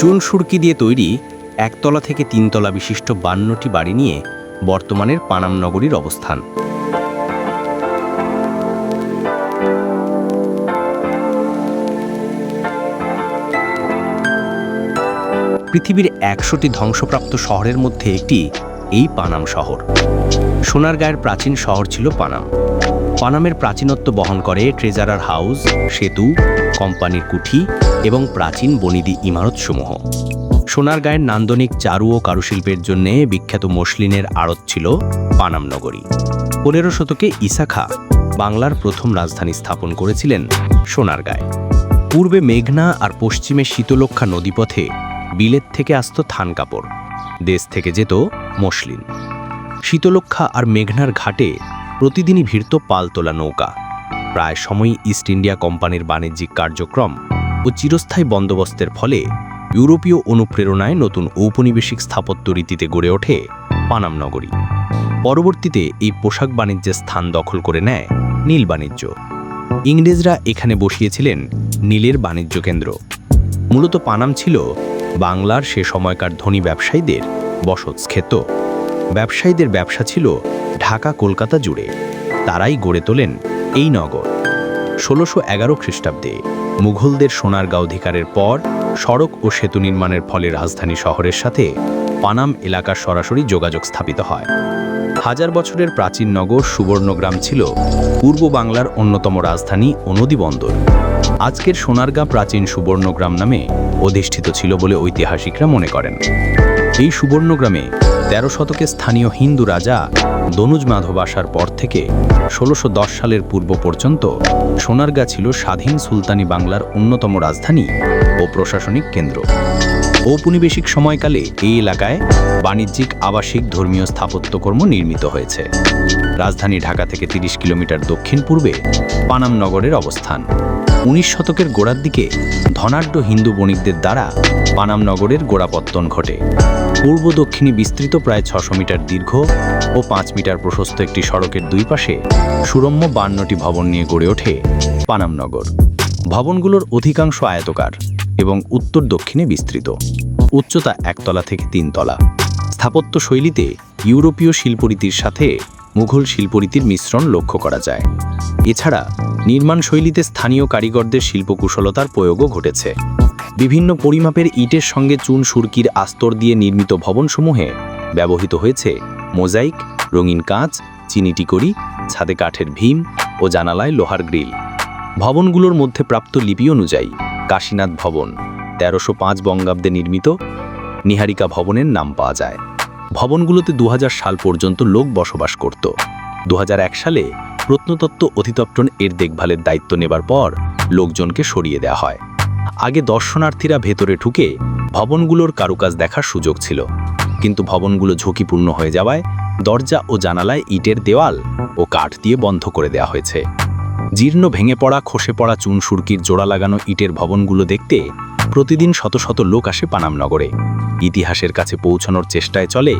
চুন সুরকি দিয়ে তৈরি একতলা থেকে তিনতলা বিশিষ্ট বান্নটি বাড়ি নিয়ে বর্তমানের পানাম নগরীর অবস্থান। পৃথিবীর একশোটি ধ্বংসপ্রাপ্ত শহরের মধ্যে একটি এই পানাম শহর। সোনারগাঁয়ের প্রাচীন শহর ছিল পানাম। পানামের প্রাচীনত্ব বহন করে ট্রেজারার হাউস, সেতু, কোম্পানির কুঠি এবং প্রাচীন বনিদি ইমারতসমূহ। সোনারগাঁয়ের নান্দনিক চারু ও কারুশিল্পের জন্য বিখ্যাত মসলিনের আড়ত ছিল পানাম নগরী। পনেরো শতকে ইসাখা বাংলার প্রথম রাজধানী স্থাপন করেছিলেন সোনারগাঁয় পূর্বে মেঘনা আর পশ্চিমে শীতলক্ষা নদীপথে বিলেত থেকে আসত থান কাপড়। দেশ থেকে যেত মসলিন। শীতলক্ষা আর মেঘনার ঘাটে প্রতিদিনই ভিড়ত পালতোলা নৌকা। প্রায় সময়ই ইস্ট ইন্ডিয়া কোম্পানির বাণিজ্যিক কার্যক্রম ও চিরস্থায়ী বন্দোবস্তের ফলে ইউরোপীয় অনুপ্রেরণায় নতুন ঔপনিবেশিক স্থাপত্য রীতিতে গড়ে ওঠে পানাম নগরী। পরবর্তীতে এই পোশাক বাণিজ্যের স্থান দখল করে নেয় নীল বাণিজ্য। ইংরেজরা এখানে বসিয়েছিলেন নীলের বাণিজ্য কেন্দ্র। মূলত পানাম ছিল বাংলার সে সময়কার ধনী ব্যবসায়ীদের বসতক্ষেত্র। ব্যবসায়ীদের ব্যবসা ছিল ঢাকা কলকাতা জুড়ে। তারাই গড়ে তোলেন এই নগর। ষোলোশো এগারো খ্রিস্টাব্দে মুঘলদের সোনারগাঁও অধিকারের পর, সড়ক ও সেতু নির্মাণের ফলে রাজধানী শহরের সাথে পানাম এলাকার সরাসরি যোগাযোগ স্থাপিত হয়। হাজার বছরের প্রাচীন নগর সুবর্ণগ্রাম ছিল পূর্ব বাংলার অন্যতম রাজধানী ও নদীবন্দর আজকের সোনারগাঁ প্রাচীন সুবর্ণগ্রাম নামে অধিষ্ঠিত ছিল বলে ঐতিহাসিকরা মনে করেন। এই সুবর্ণগ্রামে তেরো শতকে স্থানীয় হিন্দু রাজা দনুজ মাধব আসার পর থেকে ষোলোশো সালের পূর্ব পর্যন্ত সোনারগাঁ ছিল স্বাধীন সুলতানি বাংলার অন্যতম রাজধানী ও প্রশাসনিক কেন্দ্র। ঔপনিবেশিক সময়কালে এই এলাকায় বাণিজ্যিক, আবাসিক, ধর্মীয় স্থাপত্যকর্ম নির্মিত হয়েছে। রাজধানী ঢাকা থেকে ৩০ কিলোমিটার দক্ষিণ পূর্বে পানাম নগরের অবস্থান। উনিশ শতকের গোড়ার দিকে ধনাঢ্য হিন্দু বণিকদের দ্বারা পানাম নগরের গোড়াপত্তন ঘটে। পূর্ব দক্ষিণে বিস্তৃত প্রায় ছশো মিটার দীর্ঘ ও পাঁচ মিটার প্রশস্ত একটি সড়কের দুই পাশে সুরম্য বান্নটি ভবন নিয়ে গড়ে ওঠে পানাম নগর। ভবনগুলোর অধিকাংশ আয়তকার এবং উত্তর দক্ষিণে বিস্তৃত। উচ্চতা একতলা থেকে তিনতলা। স্থাপত্য শৈলীতে ইউরোপীয় শিল্পরীতির সাথে মুঘল শিল্পরীতির মিশ্রণ লক্ষ্য করা যায়। এছাড়া নির্মাণ শৈলীতে স্থানীয় কারিগরদের শিল্পকুশলতার প্রয়োগও ঘটেছে। বিভিন্ন পরিমাপের ইটের সঙ্গে চুন সুরকির আস্তর দিয়ে নির্মিত ভবনসমূহে ব্যবহৃত হয়েছে মোজাইক, রঙিন কাঁচ চিনিটিকরি ছাদে কাঠের ভীম ও জানালায় লোহার গ্রিল। ভবনগুলোর মধ্যে প্রাপ্ত লিপি অনুযায়ী কাশীনাথ ভবন, তেরোশো পাঁচ বঙ্গাব্দে নির্মিত নিহারিকা ভবনের নাম পাওয়া যায়। ভবনগুলোতে দু হাজার সাল পর্যন্ত লোক বসবাস করত। দু হাজার এক সালে প্রত্নতত্ত্ব অধিদপ্তর এর দেখভালের দায়িত্ব নেবার পর লোকজনকে সরিয়ে দেওয়া হয়। আগে দর্শনার্থীরা ভেতরে ঢুকে ভবনগুলোর কারুকাজ দেখার সুযোগ ছিল। কিন্তু ভবনগুলো ঝুঁকিপূর্ণ হয়ে যাওয়ায় দরজা ও জানালায় ইটের দেওয়াল ও কাঠ দিয়ে বন্ধ করে দেওয়া হয়েছে। জীর্ণ ভেঙে পড়া, খসে পড়া চুন সুরকির জোড়া লাগানো ইটের ভবনগুলো দেখতে প্রতিদিন শত শত লোক আসে পানামনগরে। ইতিহাসের কাছে পৌঁছানোর চেষ্টায় চলে